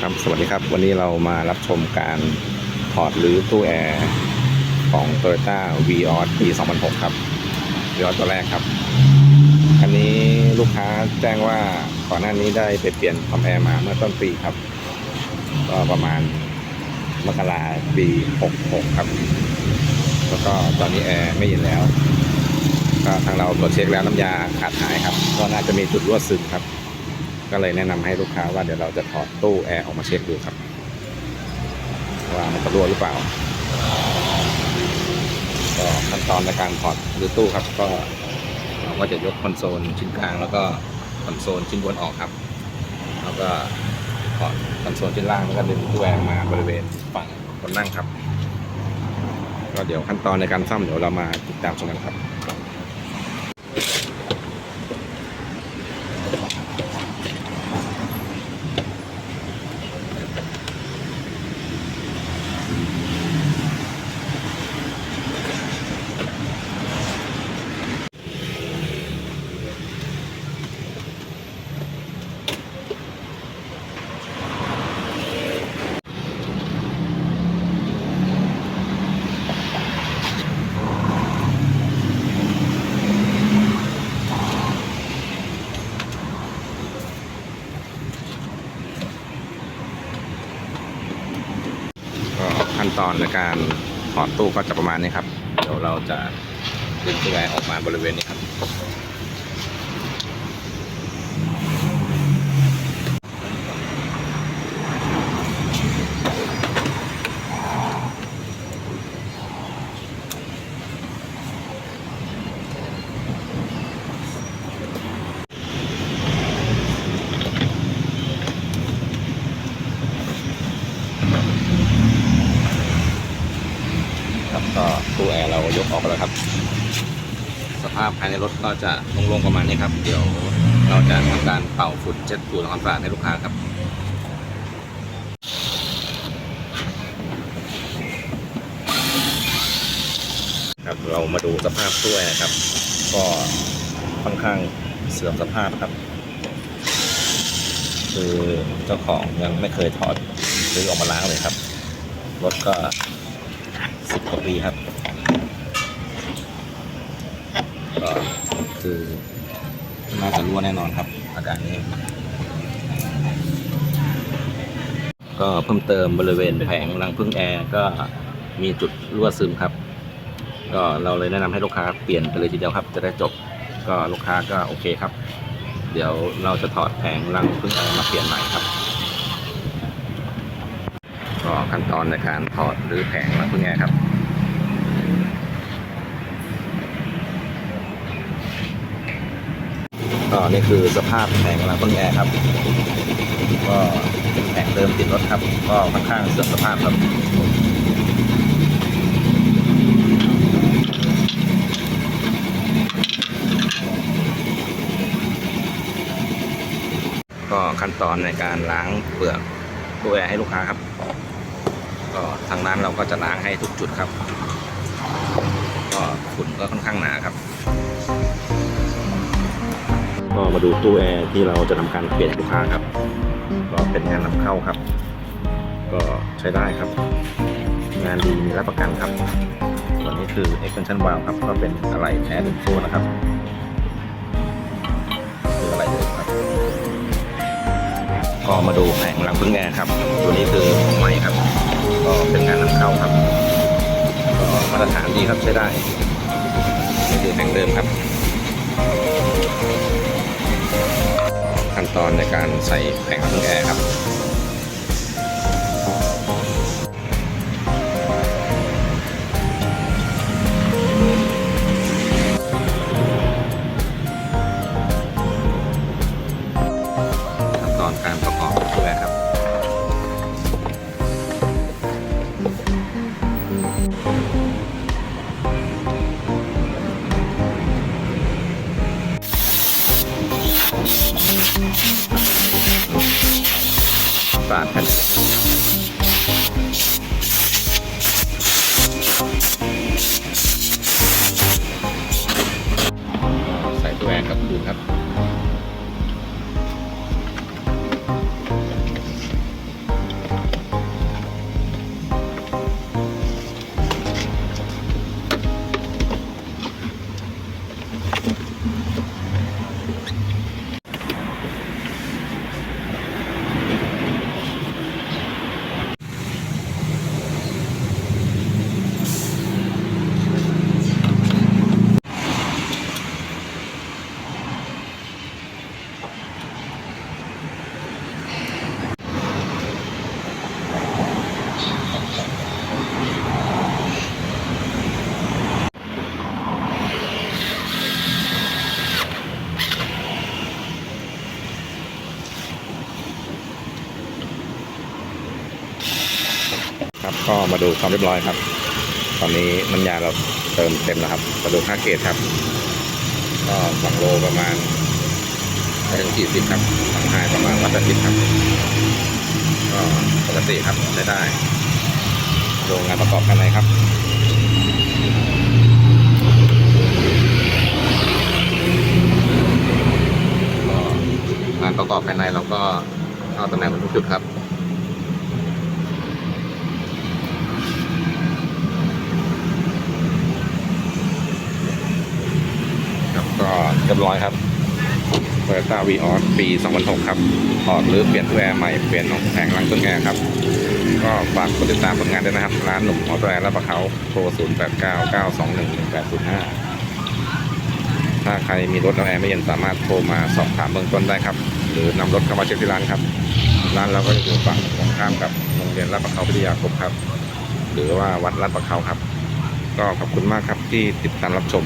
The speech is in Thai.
ครับสวัสดีครับ วันนี้เรามารับชมการถอดหรือตู้แอร์ของ Toyota v ีออปี 2006 ครับ v ีออตัวแรกครับ คันนี้ลูกค้าแจ้งว่าก่อนหน้านี้ได้ไปเปลี่ยนคอมแอร์มาเมื่อต้นปีครับ ก็ประมาณมกราปี 66 ครับ แล้วก็ตอนนี้แอร์ไม่เย็นแล้ว ก็ทางเราตรวจเช็คแล้วน้ำยาขาดหายครับ ก็น่าจะมีจุดรั่วซึมครับ ก็เลยแนะนำให้ลูกค้าว่าเดี๋ยวเราจะถอดตู้แอร์ออกมาเช็คดูครับ ว่ามันจะรั่วหรือเปล่า ก็ขั้นตอนในการถอดหรือตู้ครับ ก็เราก็จะยกคอนโซลชิ้นกลางแล้วก็คอนโซลชิ้นบนออกครับ แล้วก็ถอดคอนโซลชิ้นล่างแล้วก็ดึงตู้แอร์มาบริเวณฝั่งคนนั่งครับ ก็เดี๋ยวขั้นตอนในการซ่อมเดี๋ยวเรามาติดตามชมกันครับ ก็ขั้น ตอนในการถอดตู้ก็จะประมาณนี้ครับ เดี๋ยวเราจะดึงตู้แอร์ออกมาบริเวณนี้ครับครับก็ตู้แออกแล้วครับ สภาพภายในรถก็จะโล่งๆประมาณนี้ครับ เดี๋ยวเราจะทำการเป่าฝุ่นเช็ดฝุ่นทำความสะอาดให้ลูกค้าครับครับเรามาดูสภาพตู้แอร์ครับ ก็ค่อนข้างเสื่อมสภาพครับ คือเจ้าของยังไม่เคยถอดหรือออกมาล้างเลยครับรถก็สิบกว่าปีครับ ก็คือน่าจะรั่วแน่นอนครับ อาการนี้ ก็เพิ่มเติมบริเวณแผงรังพึ่งแอร์ก็มีจุดรั่วซึมครับ ก็เราเลยแนะนำให้ลูกค้าเปลี่ยนไปเลยทีเดียวครับ จะได้จบก็ลูกค้าก็โอเคครับ เดี๋ยวเราจะถอดแผงรังพึ่งแอร์มาเปลี่ยนใหม่ครับ ก็ขั้นตอนในการถอดหรือแผงรังพึ่งแอร์ครับ ก็นี่คือสภาพแผงรังพึ่งแอร์ครับ ก็แผงเดิมติดรถครับ ก็ค่อนข้างเสื่อมสภาพครับก็ขั้นตอนในการล้างเปลือกตู้แอร์ให้ลูกค้าครับ ก็ทางร้านเราก็จะล้างให้ทุกจุดครับ ก็ฝุ่นก็ค่อนข้างหนาครับ ก็มาดูตู้แอร์ที่เราจะทำการเปลี่ยนให้ลูกค้าครับ ก็เป็นงานนำเข้าครับ ก็ใช้ได้ครับ งานดีมีรับประกันครับส่วนนี้คือ extension valve ครับ ก็เป็นอะไรแท้หนึ่งตัวนะครับคืออะไรเลยครับ ก็มาดูแผงหลังพึ่งแอร์ครับ ตัวนี้คือของใหม่ครับ ก็เป็นงานนำเข้าครับ ก็มาตรฐานดีครับใช้ได้นี่คือแผงเดิมครับ ตอนในการใส่แผงหลังพึ่งแอร์ครับ สาดแผ่น ก็มาดูความเรียบร้อยครับ ตอนนี้น้ำยาเราเติมเต็มแล้วครับมาดูค่าเกตครับก็สองโลประมาณถึงสี่สิบครับทางไฮประมาณวัตถุครับ ก็ปกติครับได้ได้โรงงานประกอบภายในครับก็งานประกอบภายในเราก็เข้าตำแหน่งทุกจุดครับก็เรี ยบร้อยครับ Toyota v ีออสปี 2006 ครับถอดหรือเปลี่ยนตัวแอร์ใหม่ เปลี่ยนของแผงหลังเครื่องแอร์ครับ ก็ฝากกดติดตามผลงานด้วยนะครับ ร้านหนุ่มออโต้แอร์และประเขาโทร 0 8 9 9 2 1 1 8 0 5 ถ้าใครมีรถแล้วแอร์ไม่เย็นสามารถโทรมาสอบถามเบื้องต้นได้ครับ หรือนำรถเข้ามาเช็คที่ร้านครับ ร้านเราก็จะอยู่ฝั่งตรงข้ามกับโรงเรียนลาดประเขาวิทยาคมครับ หรือว่าวัดลาดประเขาครับ ก็ขอบคุณมากครับที่ติดตามรับชม